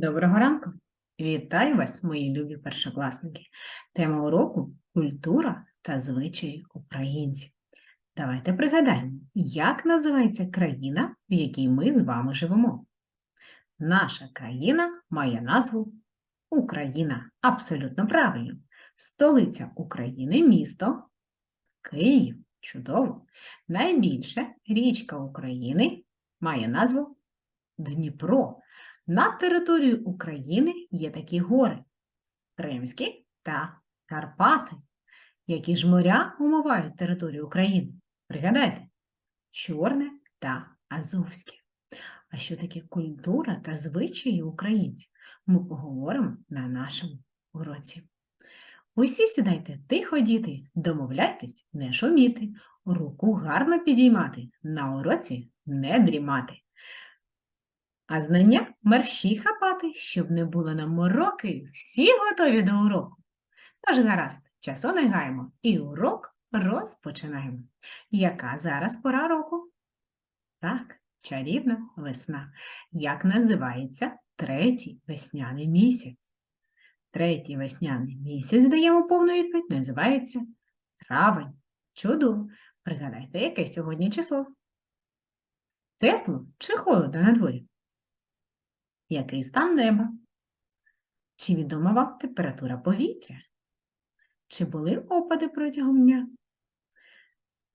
Доброго ранку! Вітаю вас, мої любі першокласники. Тема уроку культура та звичаї українців. Давайте пригадаємо, як називається країна, в якій ми з вами живемо. Наша країна має назву Україна. Абсолютно правильно. Столиця України місто Київ. Чудово. Найбільша річка України має назву Дніпро. На території України є такі гори Кримські та Карпати. Які ж моря умивають територію України? Пригадайте, Чорне та Азовське. А що таке культура та звичаї українців? Ми поговоримо на нашому уроці. Усі сідайте тихо, діти, домовляйтесь, не шуміти, руку гарно підіймати, на уроці не дрімати. А знання мерщі хапати, щоб не було нам мороки, всі готові до уроку. Тож гаразд, часу не гаємо і урок розпочинаємо. Яка зараз пора року? Так, чарівна весна. Як називається третій весняний місяць? Третій весняний місяць, даємо повну відповідь, називається травень. Чудово! Пригадайте, яке сьогодні число? Тепло чи холодно на дворі? Який стан неба? Чи відома вам температура повітря? Чи були опади протягом дня?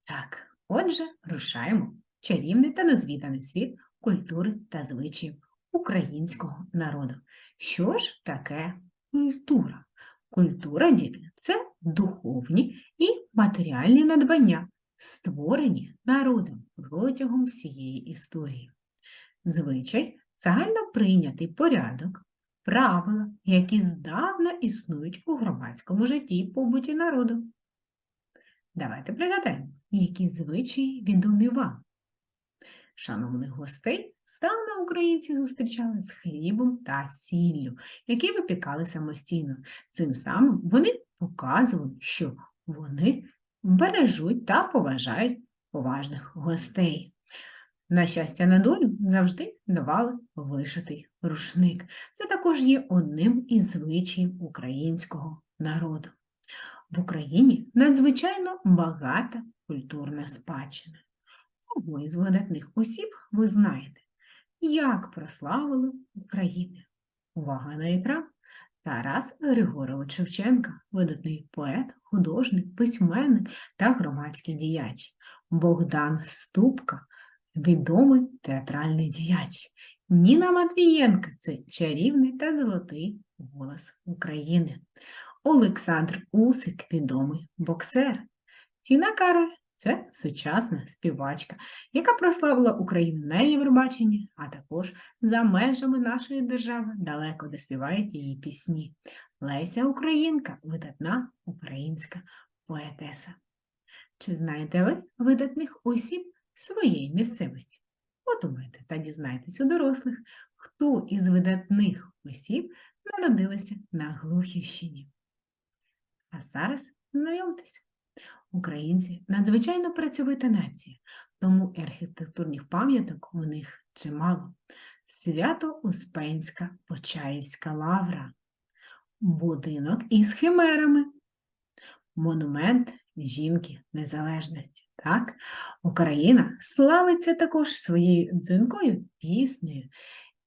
Так, отже, рушаємо чарівний та незвіданий світ культури та звичаїв українського народу. Що ж таке культура? Культура, діти, це духовні і матеріальні надбання, створені народом протягом всієї історії. Звичай загально прийнятий порядок, правила, які здавна існують у громадському житті і побуті народу. Давайте пригадаємо, які звичаї відомі вам. Шановних гостей ставно українці зустрічали з хлібом та сіллю, які випікали самостійно. Цим самим вони показували, що вони бережуть та поважають поважних гостей. На щастя, на долю завжди давали вишитий рушник. Це також є одним із звичаїв українського народу. В Україні надзвичайно багата культурна спадщина. Кого із видатних осіб ви знаєте, як прославили Україну? Увага на екран! Тарас Григорович Шевченка, видатний поет, художник, письменник та громадський діяч, Богдан Ступка, відомий театральний діяч. Ніна Матвієнка це чарівний та золотий голос України. Олександр Усик відомий боксер. Тіна Кароль це сучасна співачка, яка прославила Україну на Євробаченні, а також за межами нашої держави, далеко де співають її пісні. Леся Українка видатна українська поетеса. Чи знаєте ви видатних осіб своєї місцевості? Подумайте та дізнайтесь у дорослих, хто із видатних осіб народилися на Глухівщині. А зараз знайомтесь. Українці надзвичайно працьовита нація, тому архітектурних пам'яток у них чимало. Свято-Успенська Почаївська лавра, будинок із химерами, монумент жінки незалежності. Так? Україна славиться також своєю дзвінкою піснею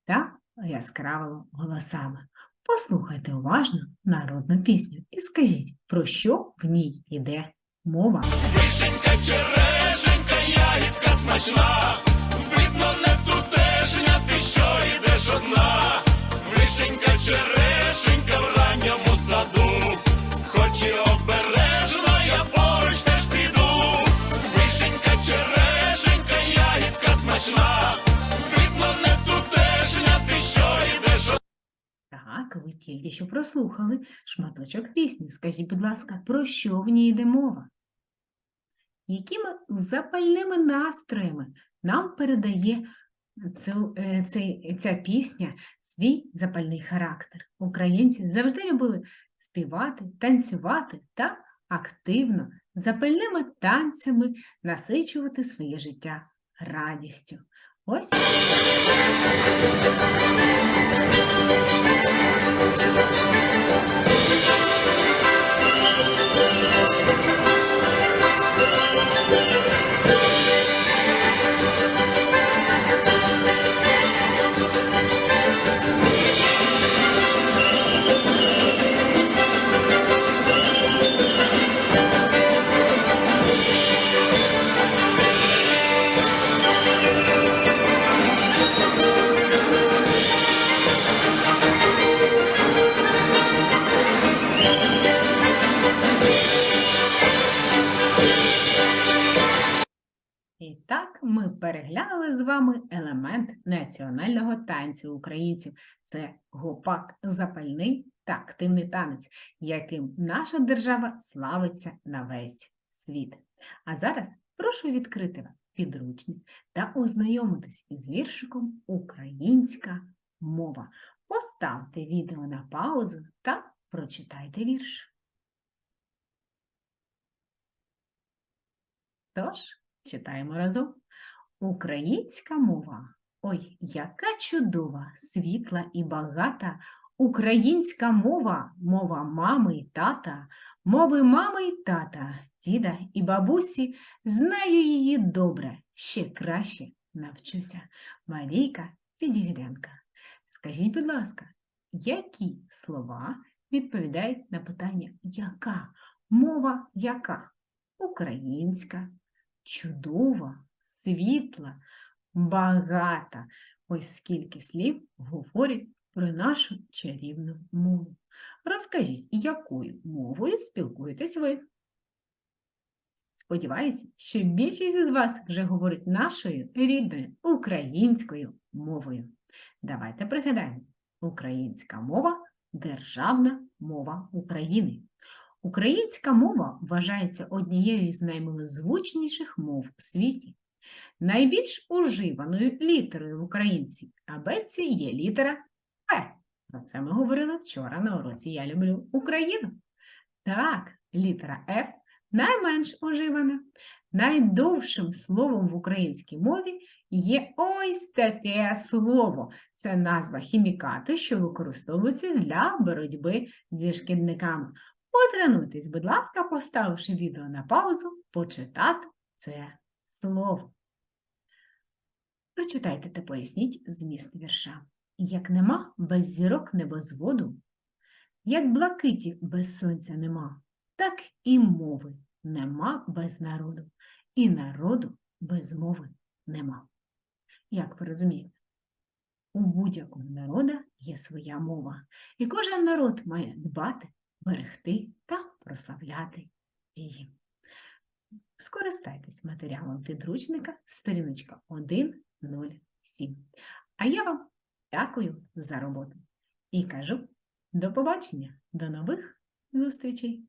та яскравими голосами. Послухайте уважно народну пісню і скажіть, про що в ній йде мова. Тільки що прослухали шматочок пісні. Скажіть, будь ласка, про що в ній йде мова? Якими запальними настроями нам передає цю, е, цей, ця пісня свій запальний характер? Українці завжди любили співати, танцювати та активно запальними танцями насичувати своє життя радістю. Ось. Переглянули з вами елемент національного танцю українців. Це гопак, запальний та активний танець, яким наша держава славиться на весь світ. А зараз прошу відкрити вас підручник та ознайомитись із віршиком Українська мова. Поставте відео на паузу та прочитайте вірш. Тож, читаємо разом. Українська мова. Ой, яка чудова, світла і багата. Українська мова, мова мами і тата, мови мами і тата, діда і бабусі, знаю її добре, ще краще навчуся. Марійка Підігрянка. Скажіть, будь ласка, які слова відповідають на питання яка? Мова яка? Українська, чудова, світла, багата. Ось скільки слів говорять про нашу чарівну мову. Розкажіть, якою мовою спілкуєтесь ви? Сподіваюся, що більшість із вас вже говорить нашою рідною українською мовою. Давайте пригадаємо: українська мова державна мова України. Українська мова вважається однією з наймилозвучніших мов у світі. Найбільш уживаною літерою в українці абетці є літера П. Про це ми говорили вчора на уроці Я люблю Україну. Так, літера Ф найменш уживана. Найдовшим словом в українській мові є ось таке слово. Це назва хімікату, що використовується для боротьби зі шкідниками. Потренуйтесь, будь ласка, поставивши відео на паузу, почитати це слово. Прочитайте та поясніть зміст вірша. Як нема без зірок небозводу, як блакиті без сонця нема, так і мови нема без народу, і народу без мови нема. Як ви розумієте? У будь-якого народу є своя мова, і кожен народ має дбати берегти та прославляти її. Скористайтесь матеріалом підручника сторіночка 1.07. А я вам дякую за роботу і кажу до побачення, до нових зустрічей!